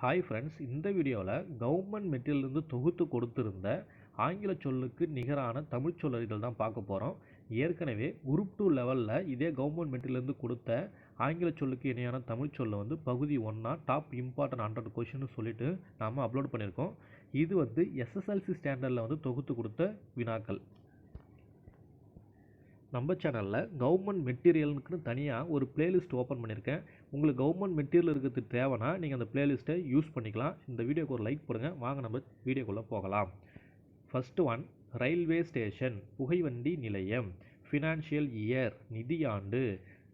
Hi friends இந்த வீடியோவில் government மெட்டீரியல்லேருந்து தொகுத்து கொடுத்துருந்த ஆங்கில சொல்லுக்கு நிகரான தமிழ் சொல்லறிகள் தான் பார்க்க போகிறோம் ஏற்கனவே குரூப் டூ லெவலில் இதே கவர்மெண்ட் மெட்டீரியல்லேருந்து கொடுத்த ஆங்கில சொல்லுக்கு இணையான தமிழ் சொல்லை வந்து பகுதி ஒன்றா டாப் இம்பார்ட்டன்ட் ஹண்ட்ரட் கொஷின்னு சொல்லிட்டு நாம் அப்லோட் பண்ணியிருக்கோம். இது வந்து எஸ்எஸ்எல்சி ஸ்டாண்டர்டில் வந்து தொகுத்து கொடுத்த வினாக்கள். நம்ம சேனலில் கவர்மெண்ட் மெட்டீரியலுக்குன்னு தனியாக ஒரு பிளேலிஸ்ட் ஓப்பன் பண்ணியிருக்கேன். உங்களுக்கு கவர்மெண்ட் மெட்டீரியல் இருக்கிறது தேவைன்னா நீங்கள் அந்த பிளேலிஸ்ட்டை யூஸ் பண்ணிக்கலாம். இந்த வீடியோக்கு ஒரு லைக் போடுங்க. வாங்க நம்ம வீடியோக்குள்ளே போகலாம். ஃபஸ்ட்டு ஒன் ரயில்வே ஸ்டேஷன் புகைவண்டி நிலையம் ஃபினான்ஷியல் இயர் நிதியாண்டு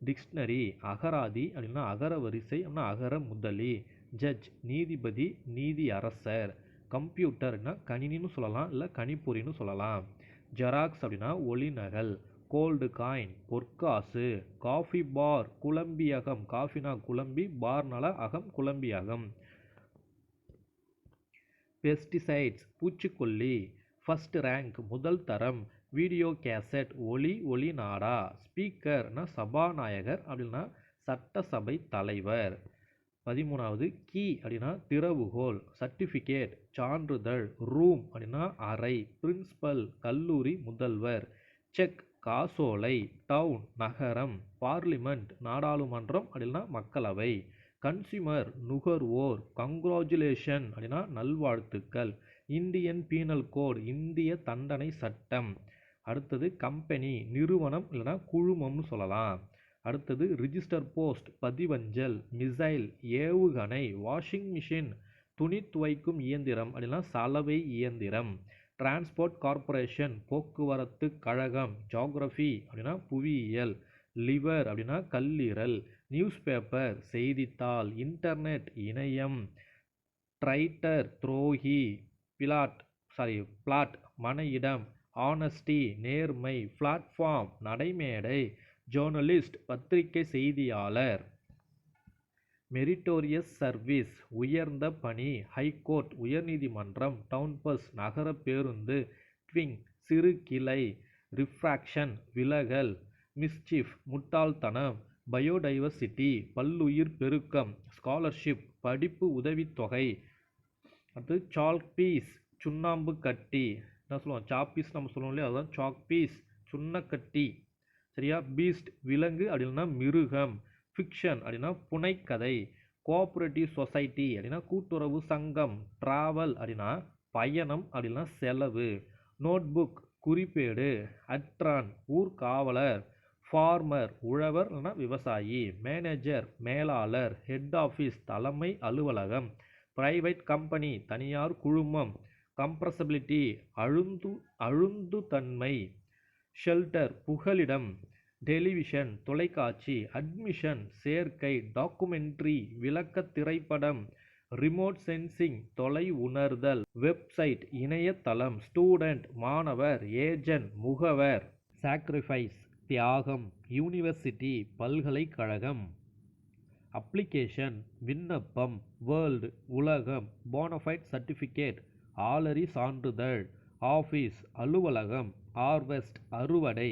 டிக்ஷனரி அகராதி அப்படின்னா அகர வரிசை அப்படின்னா அகர முதலி ஜட்ஜ் நீதிபதி நீதி அரசர் கம்ப்யூட்டர்னா கணினின்னு சொல்லலாம் இல்லை கணிப்பொறின்னு சொல்லலாம். ஜெராக்ஸ் அப்படின்னா ஒளிநகல் கோல்டு காயின் பொற்காசு காஃபி பார் குழம்பியகம் காஃபினா குழம்பி பார்னால அகம் குழம்பியகம் பெஸ்டிசைட்ஸ் பூச்சிக்கொல்லி. ஃபஸ்ட் ரேங்க் முதல் தரம். வீடியோ கேசட் ஒளி ஒளி நாடா. ஸ்பீக்கர்னா சபாநாயகர் அப்படின்னா சட்டசபை தலைவர். பதிமூணாவது கீ அப்படின்னா திறவுகோல். சர்டிஃபிகேட் சான்றிதழ் ரூம் அப்படின்னா அறை. பிரின்ஸ்பல் கல்லூரி முதல்வர். செக் காசோலை டவுன் நகரம் பார்லிமெண்ட் நாடாளுமன்றம் அப்படின்னா மக்களவை. கன்சியூமர் நுகர்வோர் கங்க்ராச்சுலேஷன் அப்படின்னா நல்வாழ்த்துக்கள். இந்தியன் பீனல் கோட் இந்திய தண்டனை சட்டம். அடுத்தது கம்பெனி நிறுவனம் இல்லைனா குழுமம்னு சொல்லலாம். அடுத்தது ரிஜிஸ்டர் போஸ்ட் பதிவஞ்சல் மிசைல் ஏவுகணை வாஷிங் மிஷின் துணி துவைக்கும் இயந்திரம் அப்படின்னா சலவை இயந்திரம். டிரான்ஸ்போர்ட் கார்ப்பரேஷன் போக்குவரத்து கழகம் ஜாகிரஃபி அப்படின்னா புவியியல் லிவர் அப்படின்னா கல்லீரல் நியூஸ் பேப்பர் செய்தித்தாள் இன்டர்நெட் இணையம் ட்ரைட்டர் துரோகி பிளாட் சாரி பிளாட் மன இடம் ஆனஸ்டி நேர்மை பிளாட்ஃபார்ம் நடைமேடை ஜேர்னலிஸ்ட் பத்திரிகை செய்தியாளர். மெரிட்டோரியஸ் சர்வீஸ் உயர்ந்த பணி ஹைகோர்ட் உயர்நீதிமன்றம் டவுன் பஸ் நகர பேருந்து ட்விங் சிறு கிளை ரிஃப்ராக்ஷன் விலகல் மிஸ்சீஃப் முட்டாள்தனம் பயோடைவர்சிட்டி பல்லுயிர் பெருக்கம் ஸ்காலர்ஷிப் படிப்பு உதவித்தொகை. அடுத்து சால்க் பீஸ் சுண்ணாம்பு கட்டி. என்ன சொல்லுவோம் சாப்பீஸ் நம்ம சொல்லுவோம் இல்லையா? அதுதான் சாக் பீஸ் சுண்ணக்கட்டி. சரியா? பீஸ்ட் விலங்கு அப்படின்னா மிருகம். ஃபிக்ஷன் அப்படின்னா புனைக்கதை கோஆப்ரேட்டிவ் சொசைட்டி அப்படின்னா கூட்டுறவு சங்கம் ட்ராவல் அப்படின்னா பயணம் அப்படின்னா செலவு நோட்புக் குறிப்பேடு அட்ரான் ஊர்காவலர் ஃபார்மர் உழவர் இல்லைனா விவசாயி மேனேஜர் மேலாளர் ஹெட் ஆஃபீஸ் தலைமை அலுவலகம் பிரைவேட் கம்பெனி தனியார் குழுமம் கம்ப்ரசபிலிட்டி அழுந்து அழுந்து தன்மை ஷெல்டர் புகலிடம் டெலிவிஷன் தொலைக்காட்சி அட்மிஷன் சேர்க்கை டாக்குமெண்ட்ரி விளக்க திரைப்படம் ரிமோட் சென்சிங் தொலை உணர்தல் வெப்சைட் இணையதளம் ஸ்டூடெண்ட் மாணவர் ஏஜென்ட் முகவர் சாக்ரிஃபைஸ் தியாகம் யூனிவர்சிட்டி பல்கலைக்கழகம். அப்ளிகேஷன் விண்ணப்பம் வேர்ல்டு உலகம் போனஃபைட் சர்டிஃபிகேட் ஆலரி சான்றிதழ் ஆஃபீஸ் அலுவலகம் ஹார்வெஸ்ட் அறுவடை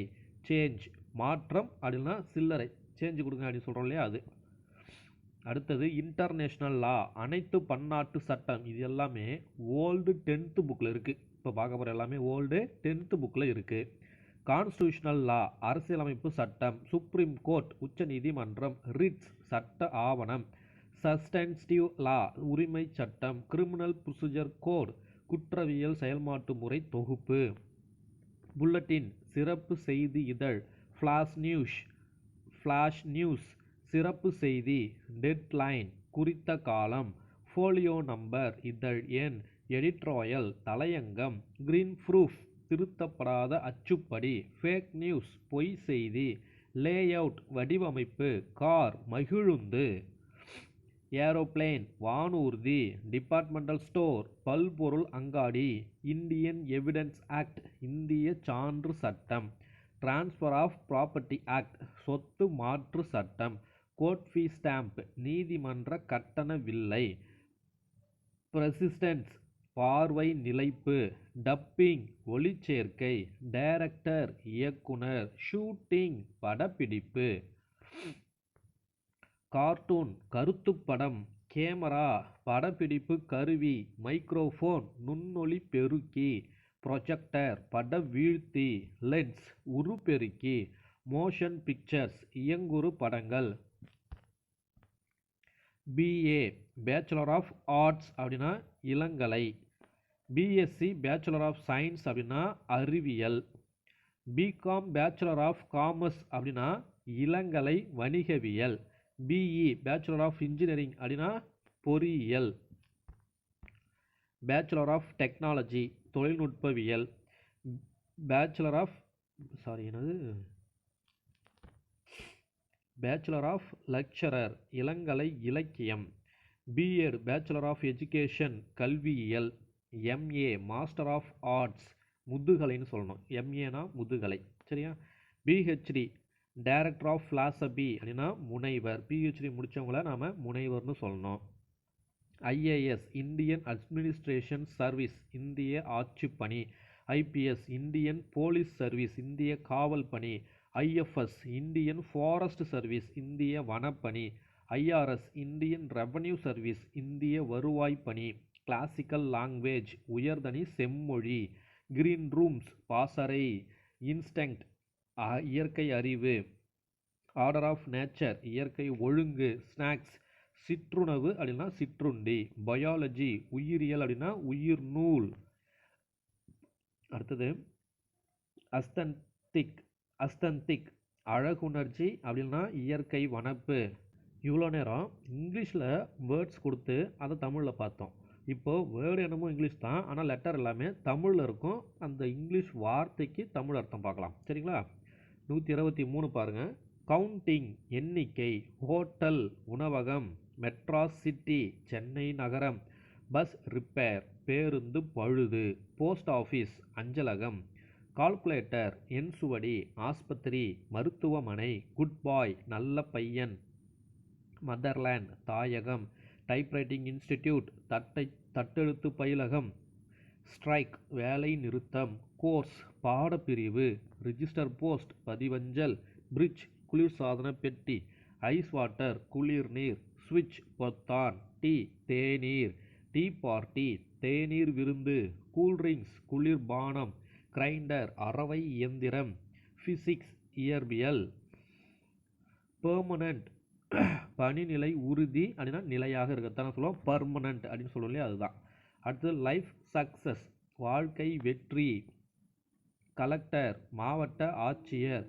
சேஞ்ச் மாற்றம் அப்படின்னா சில்லறை சேஞ்சு கொடுங்க அப்படின்னு சொல்கிறோம் இல்லையா அது. அடுத்தது இன்டர்நேஷ்னல் லா அனைத்து பன்னாட்டு சட்டம் இது எல்லாமே ஓல்டு டென்த்து புக்கில் இருக்குது இப்போ பார்க்க போகிற எல்லாமே ஓல்டு டென்த்து புக்கில் இருக்குது கான்ஸ்டியூஷனல் லா அரசியலமைப்பு சட்டம் சுப்ரீம் கோர்ட் உச்ச நீதிமன்றம் ரிட்ஸ் சட்ட ஆவணம் சஸ்டன்ஸ்டிவ் லா உரிமை சட்டம் கிரிமினல் ப்ரொசீஜர் கோட் குற்றவியல் செயல்பாட்டு முறை தொகுப்பு புல்லட்டின் சிறப்பு செய்தி இதழ் ஃப்ளாஷ் நியூஸ் ஃப்ளாஷ் நியூஸ் சிறப்பு செய்தி டெட்லைன் குறித்த காலம் ஃபோலியோ நம்பர் இதழ் எண் எடிட்ராயல் தலையங்கம் கிரீன் ப்ரூஃப் திருத்தப்படாத அச்சுப்படி ஃபேக் நியூஸ் பொய் செய்தி லேஅவுட் வடிவமைப்பு கார் மகிழுந்து ஏரோப்ளேன் வானூர்தி டிபார்ட்மெண்டல் ஸ்டோர் பல்பொருள் அங்காடி இந்தியன் எவிடன்ஸ் ஆக்ட் இந்திய சான்று சட்டம். டிரான்ஸ்ஃபர் ஆஃப் ப்ராப்பர்ட்டி ஆக்ட் சொத்து மாற்று சட்டம் கோர்ட் ஃபீ ஸ்டாம்ப் நீதிமன்ற கட்டண வில்லை. பிரசிஸ்டன்ஸ் பார்வை நிலைப்பு டப்பிங் ஒளிச்சேர்க்கை டைரக்டர் இயக்குனர் ஷூட்டிங் படப்பிடிப்பு. கார்ட்டூன் கருத்துப்படம் கேமரா படப்பிடிப்பு கருவி மைக்ரோஃபோன் நுண்ணொளி பெருக்கி. ப்ரொஜெக்டர் பட வீழ்த்தி லென்ஸ் உருப்பெருக்கி மோஷன் பிக்சர்ஸ் இயங்குறு படங்கள். பிஏ பேச்சுலர் ஆஃப் ஆர்ட்ஸ் அப்படின்னா இளங்கலை. பிஎஸ்சி பேச்சுலர் ஆஃப் சயின்ஸ் அப்படின்னா அறிவியல். பிகாம் பேச்சுலர் ஆஃப் காமர்ஸ் அப்படின்னா இளங்கலை வணிகவியல். பிஇ பேச்சுலர் ஆஃப் இன்ஜினியரிங் அப்படின்னா பொறியியல். பேச்சுலர் ஆஃப் டெக்னாலஜி தொழில்நுட்பவியல் பேச்சுலர் ஆஃப் சாரி என்னது? பேச்சுலர் ஆஃப் லெக்சரர் இளங்கலை இலக்கியம் பிஎட் பேச்சுலர் ஆஃப் எஜுகேஷன் கல்வியியல் எம்ஏ மாஸ்டர் ஆஃப் ஆர்ட்ஸ் முதுகலைன்னு சொல்லணும். எம்ஏனா முதுகலை சரியா? பிஹெச்டி டைரக்டர் ஆஃப் ஃபிலாசபி அப்படின்னா முனைவர். பிஹெச்டி முடித்தவங்கள நாம் முனைவர்னு சொல்லணும். ஐஏஎஸ் இந்தியன் அட்மினிஸ்ட்ரேஷன் சர்வீஸ் இந்திய ஆட்சிப்பணி ஐபிஎஸ் இந்தியன் போலீஸ் சர்வீஸ் இந்திய காவல் பணி ஐஎஃப்எஸ் இந்தியன் ஃபாரஸ்ட் சர்வீஸ் இந்திய வனப்பணி ஐஆர்எஸ் இந்தியன் ரெவன்யூ சர்வீஸ் இந்திய வருவாய் பணி கிளாசிக்கல் லாங்குவேஜ் உயர்தனி செம்மொழி கிரீன் ரூம்ஸ் பாசறை இன்ஸ்டங்க்ட் இயற்கை அறிவு ஆர்டர் ஆஃப் நேச்சர் இயற்கை ஒழுங்கு ஸ்நாக்ஸ் சிற்றுணவு அப்படின்னா சிற்றுண்டி பயாலஜி உயிரியல் அப்படின்னா உயிர் நூல். அடுத்தது அஸ்தந்திக் அஸ்தந்திக் அழகுணர்ச்சி அப்படின்னா இயற்கை வனப்பு. இவ்வளோ நேரம் இங்கிலீஷில் வேர்ட்ஸ் கொடுத்து அதை தமிழில் பார்த்தோம். இப்போது வேர்டு என்னமோ இங்கிலீஷ் தான் ஆனால் லெட்டர் எல்லாமே தமிழில் இருக்கும். அந்த இங்கிலீஷ் வார்த்தைக்கு தமிழ் அர்த்தம் பார்க்கலாம். சரிங்களா? நூற்றி இருபத்தி மூணு பாருங்கள் கவுண்டிங் எண்ணிக்கை ஹோட்டல் உணவகம். மெட்ராஸ் சிட்டி சென்னை நகரம் பஸ் ரிப்பேர் பேருந்து பழுது போஸ்ட் ஆஃபீஸ் அஞ்சலகம் கால்குலேட்டர் என்சுவடி ஆஸ்பத்திரி மருத்துவமனை குட் பாய் நல்ல பையன் மதர்லேண்ட் தாயகம் டைப்ரைட்டிங் இன்ஸ்டிடியூட் தட்டை தட்டெழுத்து பயிலகம் ஸ்ட்ரைக் வேலை நிறுத்தம் கோர்ஸ் பாடப்பிரிவு ரிஜிஸ்டர் போஸ்ட் பதிவஞ்சல் பிரிட்ஜ் குளிர்சாதன பெட்டி ஐஸ் வாட்டர் குளிர் நீர் சுவிட்ச் பொத்தான். டீ தேநீர். டீ பார்ட்டி தேநீர் விருந்து. கூல்ட்ரிங்க்ஸ் குளிர்பானம் கிரைண்டர் அரவை இயந்திரம். ஃபிசிக்ஸ் இயற்பியல். பெர்மனண்ட் பணிநிலை உறுதி அப்படின்னா நிலையாக இருக்கத்தான் சொல்லுவோம். பர்மனண்ட் அப்படின்னு சொல்லுவோம் இல்லையா? அதுதான். அடுத்தது லைஃப் சக்ஸஸ் வாழ்க்கை வெற்றி. கலெக்டர் மாவட்ட ஆட்சியர்.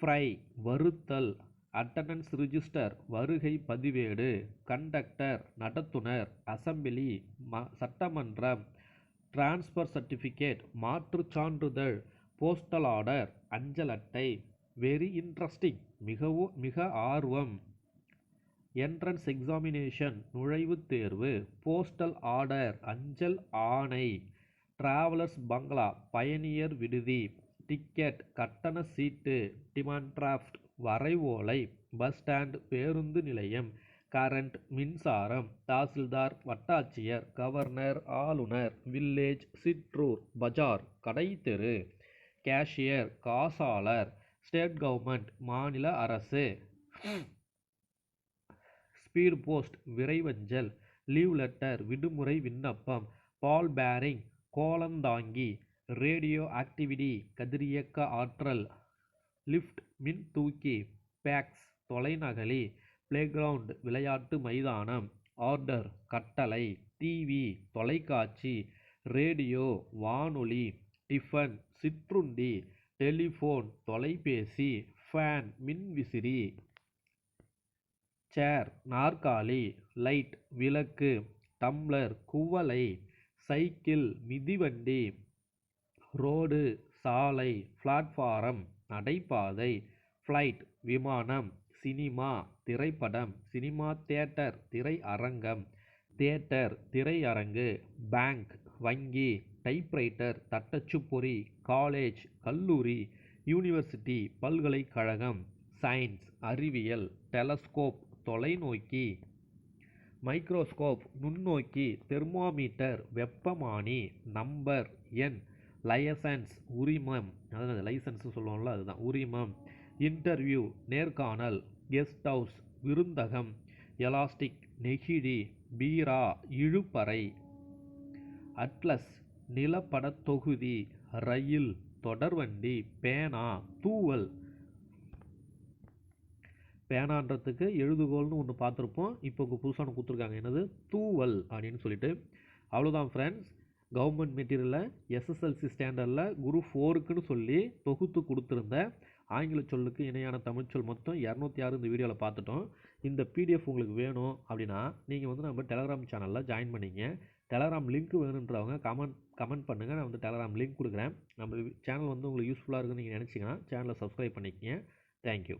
ஃப்ரை வறுத்தல் அட்டண்டன்ஸ் ரிஜிஸ்டர் வருகை பதிவேடு கண்டக்டர் நடத்துனர் அசம்பிளி ம சட்டமன்றம் டிரான்ஸ்ஃபர் சர்டிஃபிகேட் மாற்றுச் சான்றிதழ் போஸ்டல் ஆர்டர் அஞ்சல் அட்டை. Very interesting. மிகவும் மிக ஆர்வம். என்ட்ரன்ஸ் எக்ஸாமினேஷன் நுழைவுத் தேர்வு போஸ்டல் ஆர்டர் அஞ்சல் ஆணை. டிராவலர்ஸ் பங்களா பயணியர் விடுதி. டிக்கெட் கட்டண சீட்டு டிமாண்ட் டிராஃப்ட் வரைவோலை பஸ் ஸ்டாண்ட் பேருந்து நிலையம் கரண்ட் மின்சாரம் தாசில்தார் வட்டாட்சியர் கவர்னர் ஆளுநர் வில்லேஜ் சிற்றூர் பஜார் கடைத்தெரு கேஷியர் காசாளர் ஸ்டேட் கவர்மெண்ட் மாநில அரசு. ஸ்பீட் போஸ்ட் விரைவஞ்சல் லீவ் லெட்டர் விடுமுறை விண்ணப்பம் பால் பேரிங் கோலந்தாங்கி ரேடியோ ஆக்டிவிட்டி கதிரியக்க ஆற்றல் லிஃப்ட் மின் தூக்கி பேக்ஸ் தொலைநகலி பிளேகிரவுண்ட் விளையாட்டு மைதானம் ஆர்டர் கட்டளை டிவி தொலைக்காட்சி ரேடியோ வானொலி டிஃபன் சிற்றுண்டி டெலிஃபோன் தொலைபேசி ஃபேன் மின்விசிறி சேர் நாற்காலி லைட் விளக்கு டம்ளர் குவளை சைக்கிள் மிதிவண்டி ரோடு சாலை பிளாட்ஃபாரம் நடைபாதை ஃப்ளைட் விமானம் சினிமா திரைப்படம் சினிமா தியேட்டர் திரையரங்கம் தியேட்டர் திரையரங்கு பேங்க் வங்கி டைப்ரைட்டர் தட்டச்சுப்பொறி காலேஜ் கல்லூரி யூனிவர்சிட்டி பல்கலைக்கழகம் சயின்ஸ் அறிவியல் டெலஸ்கோப் தொலைநோக்கி மைக்ரோஸ்கோப் நுண்ணோக்கி தெர்மோமீட்டர் வெப்பமானி நம்பர் எண் லைசன்ஸ் உரிமம். அதாவது லைசன்ஸ் சொல்லுவோம்ல அதுதான். உரிமம் இன்டர்வியூ நேர்காணல் கெஸ்ட் ஹவுஸ் விருந்தகம் எலாஸ்டிக் நெகிழி பீரா இழுப்பறை அட்லஸ் நிலப்படத் தொகுதி ரயில் தொடர்வண்டி பேனா தூவல். பேனான்றதுக்கு எழுதுகோல்னு ஒன்று பார்த்துருப்போம். இப்போ புதுசாக ஒன்று கொடுத்துருக்காங்க. என்னது? தூவல் அப்படின்னு சொல்லிட்டு. அவ்வளோதான் ஃப்ரெண்ட்ஸ் கவர்மெண்ட் மெட்டீரியலில் எஸ்எஸ்எல்சி ஸ்டாண்டர்டில் குரு ஃபோருக்குன்னு சொல்லி தொகுத்து கொடுத்துருந்த ஆங்கில சொல்லுக்கு இணையான தமிழ்ச்சொல் மொத்தம் இரநூத்தி ஆறு இந்த வீடியோவில் பார்த்துட்டோம். இந்த பிடிஎஃப் உங்களுக்கு வேணும் அப்படின்னா நீங்கள் வந்து நம்ம டெலகிராம் சேனலில் ஜாயின் பண்ணிங்க. டெலகிராம் லிங்க் வேணுன்றவங்க கமெண்ட் கமெண்ட் பண்ணுங்கள் நான் வந்து டெலகிராம் லிங்க் கொடுக்குறேன். நம்ம சேனல் வந்து உங்களுக்கு யூஸ்ஃபுல்லாக இருக்குன்னு நீங்கள் நினச்சிங்கன்னா சேனலை சப்ஸ்கிரைப் பண்ணிக்கங்க. தேங்க்யூ